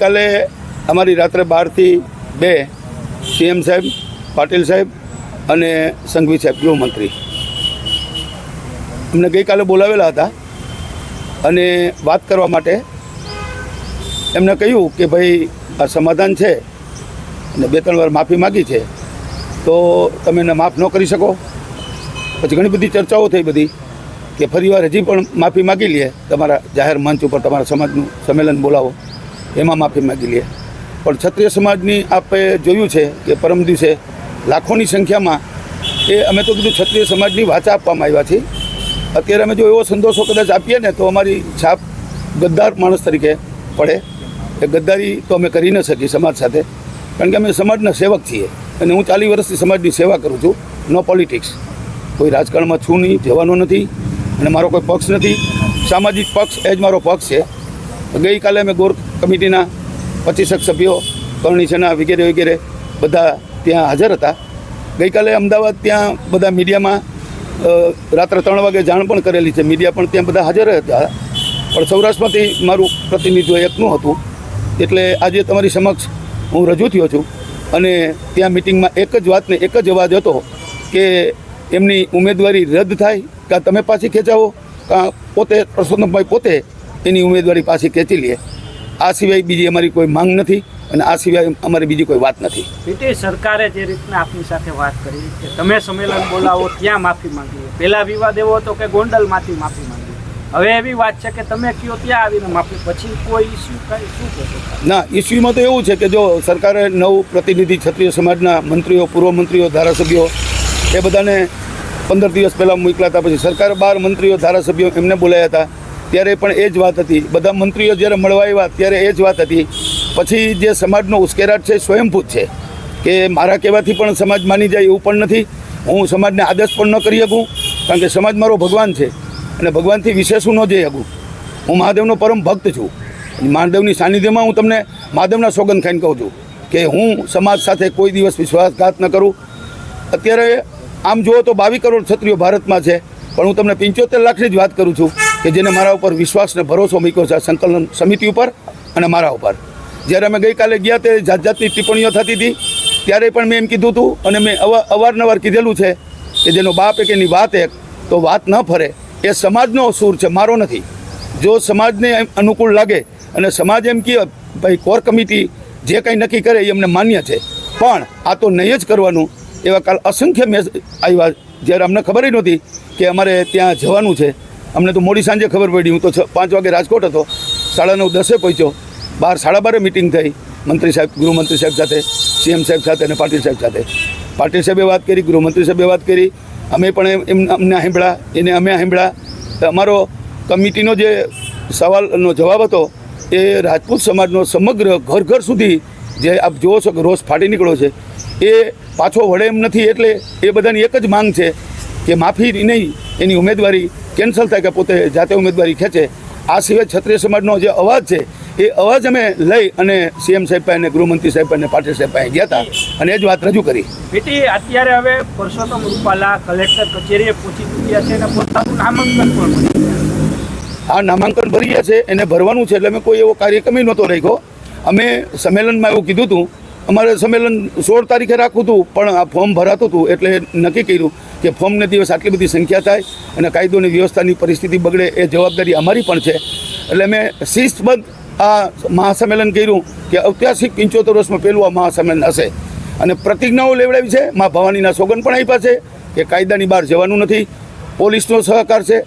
કાલે અમારી રાત્રે બારથી બે સીએમ સાહેબ, પાટીલ સાહેબ અને સંઘવી સાહેબ, ગૃહમંત્રી. અમને ગઈકાલે બોલાવેલા હતા અને વાત કરવા માટે એમને કહ્યું કે ભાઈ, આ સમાધાન છે અને બે ત્રણ વાર માફી માગી છે, તો તમે એને માફ ન કરી શકો. પછી ઘણી બધી ચર્ચાઓ થઈ બધી કે ફરીવાર હજી પણ માફી માગી લઈએ તમારા જાહેર મંચ ઉપર, તમારા સમાજનું સંમેલન બોલાવો. એમાં માફી માગી લઈએ પણ ક્ષત્રિય સમાજની આપે જોયું છે કે પરમ દિવસે લાખોની સંખ્યામાં એ અમે તો કીધું ક્ષત્રિય સમાજની વાચા આપવામાં આવ્યા છીએ. અત્યારે અમે જો એવો સંદેશો કદાચ આપીએ ને તો અમારી છાપ ગદ્દાર માણસ તરીકે પડે. એ ગદ્દારી તો અમે કરી ન શકીએ સમાજ સાથે. કારણ કે અમે સમાજના સેવક છીએ અને હું ચાલીસ વર્ષથી સમાજની સેવા કરું છું. નો પોલિટિક્સ કોઈ રાજકારણમાં છું નહીં, જવાનો નથી અને મારો કોઈ પક્ષ નથી. સામાજિક પક્ષ એ જ મારો પક્ષ છે. ગઈકાલે અમે ગોર કમિટીના પચીસક સભ્યો કરણી સેના વગેરે વગેરે બધા ત્યાં હાજર હતા. ગઈકાલે અમદાવાદ ત્યાં બધા મીડિયામાં રાત્રે ત્રણ વાગે જાણ પણ કરેલી છે. મીડિયા પણ ત્યાં બધા હાજર હતા. પણ સૌરાષ્ટ્રમાંથી મારું પ્રતિનિધિત્વ એકનું હતું. એટલે આજે તમારી સમક્ષ હું રજૂ થયો છું. અને ત્યાં મિટિંગમાં એક જ વાતને એક જ અવાજ હતો કે એમની ઉમેદવારી રદ થાય, કાં તમે પાછી ખેંચાવો, કાં પોતે પરસોત્તમભાઈ પોતે એની ઉમેદવારી પાછી ખેંચી લે. આ સિવાય બીજી અમારી કોઈ માંગ નથી અને આ સિવાય અમારી બીજી કોઈ વાત નથી. રીતે સરકારે જે રીતના આપની સાથે વાત કરી કે તમે સંમેલન બોલાવો ત્યાં માફી માંગીએ પહેલા વિવાદ એવો હતો કે ગોંડલમાંથી માફી માંગી હવે એવી વાત છે કે તમે કયો ત્યાં આવીને માફી પછી કોઈ ઇસ્યુ કઈ શું કહેશો ના ઇસ્યુમાં તો એવું છે કે જો સરકારે નવ પ્રતિનિધિ ક્ષત્રિય સમાજના મંત્રીઓ પૂર્વ મંત્રીઓ ધારાસભ્યો એ બધાને પંદર દિવસ પહેલાં મોકલ્યા હતા. પછી સરકારે બાર મંત્રીઓ ધારાસભ્યો એમને બોલાયા હતા. ત્યારે પણ એ જ વાત હતી. બધા મંત્રીઓ જ્યારે મળવા આવ્યા ત્યારે એ જ વાત હતી. પછી જે સમાજનો ઉશ્કેરાટ છે સ્વયંભૂત છે કે મારા કહેવાથી પણ સમાજ માની જાય એવું પણ નથી. હું સમાજને આદેશ પણ ન કરી શકું કારણ કે સમાજ મારો ભગવાન છે અને ભગવાનથી વિશેષ હું ન જઈ શકું. હું મહાદેવનો પરમ ભક્ત છું. મહાદેવની સાનિધ્યમાં હું તમને મહાદેવના સોગંદ ખાઈને કહું છું કે હું સમાજ સાથે કોઈ દિવસ વિશ્વાસઘાત ન કરું. અત્યારે આમ જુઓ તો બાવીસ કરોડ ક્ષત્રિયો ભારતમાં છે. પણ હું તમને પંચોતેર લાખની જ વાત કરું છું કે જેને મારા ઉપર વિશ્વાસ ને ભરોસો મૂક્યો છે સંકલન સમિતિ ઉપર અને મારા ઉપર. જ્યારે અમે ગઈકાલે ગયા તે જાત જાતની ટિપ્પણીઓ થતી હતી, ત્યારે પણ મેં એમ કીધું હતું અને મેં અવારનવાર કીધેલું છે કે જેનો બાપ એક, એની વાત એક, તો વાત ન ફરે. એ સમાજનો સૂર છે, મારો નથી. જો સમાજને અનુકૂળ લાગે અને સમાજ એમ કહે, ભાઈ, કોર કમિટી જે કંઈ નક્કી કરે એ અમને માન્ય છે. પણ આ તો નહીં જ કરવાનું. એવા કાલ અસંખ્ય મેસ, આવ્યા. જ્યારે અમને ખબર નહોતી કે અમારે ત્યાં જવાનું છે. અમને તો મોડી સાંજે ખબર પડી. હું તો પાંચ વાગે રાજકોટ હતો. સાડા નવ, દસે પહોંચ્યો. બાર, સાડા બારે મિટિંગ થઈ. મંત્રી સાહેબ, ગૃહમંત્રી સાહેબ સાથે સીએમ સાહેબ સાથે અને પાટીલ સાહેબ સાથે. પાટીલ સાહેબે વાત કરી, ગૃહમંત્રી સાહેબે વાત કરી. અમે પણ એમ- અમને સાંભળ્યા, એને અમે સાંભળ્યા. અમારો કમિટીનો જે સવાલનો જવાબ હતો, એ રાજપૂત સમાજનો સમગ્ર ઘર ઘર સુધી જે આપ જુઓ છો કે રોષ ફાટી નીકળ્યો છે, એ પાછો વળે એમ નથી. એટલે એ બધાની એક જ માંગ છે કે માફી નહીં એની ઉમેદવારી કેન્સલ થાય કે પોતે જાતે ઉમેદવારી ખેંચે. આ સિવાય ક્ષત્રિય સમાજનો જે અવાજ છે એ અવાજ અમે લઈ અને સીએમ સાહેબ પાસે અને ગૃહમંત્રી સાહેબ પાસે પાટીલ સાહેબ પાસે ગયા હતા અને એ જ વાત રજૂ કરી. બેટી અત્યારે હવે પરસોત્તમ રૂપાલા કલેક્ટર કચેરીએ પહોંચી ચૂક્યા છે અને પોતાનું નામાંકન પણ આ નામાંકન ભરી ગયા છે એને ભરવાનું છે એટલે અમે કોઈ એવો કાર્યક્રમ નહોતો રાખ્યો. અમે સંમેલનમાં એવું કીધું હતું અમારે સંમેલન સોળ તારીખે રાખવું હતું પણ આ ફોર્મ ભરાતું હતું એટલે નક્કી કર્યું. કે ફોર્મને દિવસ આટલી બધી સંખ્યા થાય અને કાયદોની વ્યવસ્થાની પરિસ્થિતિ બગડે એ જવાબદારી અમારી પણ છે. એટલે મેં શિસ્તબદ્ધ આ મહાસંમેલન કર્યું કે ઐતિહાસિક પંચોતેર વર્ષમાં પહેલું આ મહાસંમેલન હશે. અને પ્રતિજ્ઞાઓ લેવડાવી છે. મા ભવાનીના સોગન પણ આપ્યા છે કે કાયદાની બહાર જવાનું નથી. પોલીસનો સહકાર છે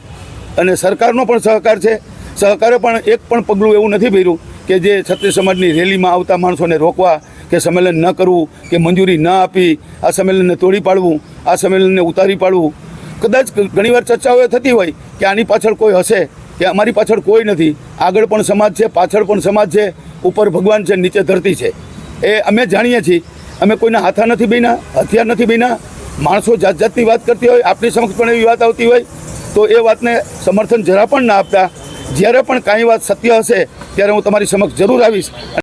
અને સરકારનો પણ સહકાર છે. સહકારે પણ એક પણ પગલું એવું નથી ભર્યું કે જે છત્રીસ સમાજની રેલીમાં આવતા માણસોને રોકવા કે સંમેલન ન કરવું, કે મંજૂરી ન આપી, આ સંમેલનને તોડી પાડવું, આ સંમેલનને ઉતારી પાડવું. કદાચ ઘણીવાર ચર્ચાઓ થતી હોય કે આની પાછળ કોઈ હશે, કે અમારી પાછળ કોઈ નથી. આગળ પણ સમાજ છે, પાછળ પણ સમાજ છે, ઉપર ભગવાન છે, નીચે ધરતી છે. એ અમે જાણીએ છીએ. અમે કોઈના હાથા નથી બન્યા હથિયાર નથી બન્યા માણસો જાત જાતની વાત કરતી હોય આપણી સમક્ષ પણ એવી વાત આવતી હોય, તો એ વાતને સમર્થન જરા પણ ના આપતા. જ્યારે પણ કાંઈ વાત સત્ય હશે, ત્યારે હું તમારી સમક્ષ જરૂર આવીશ.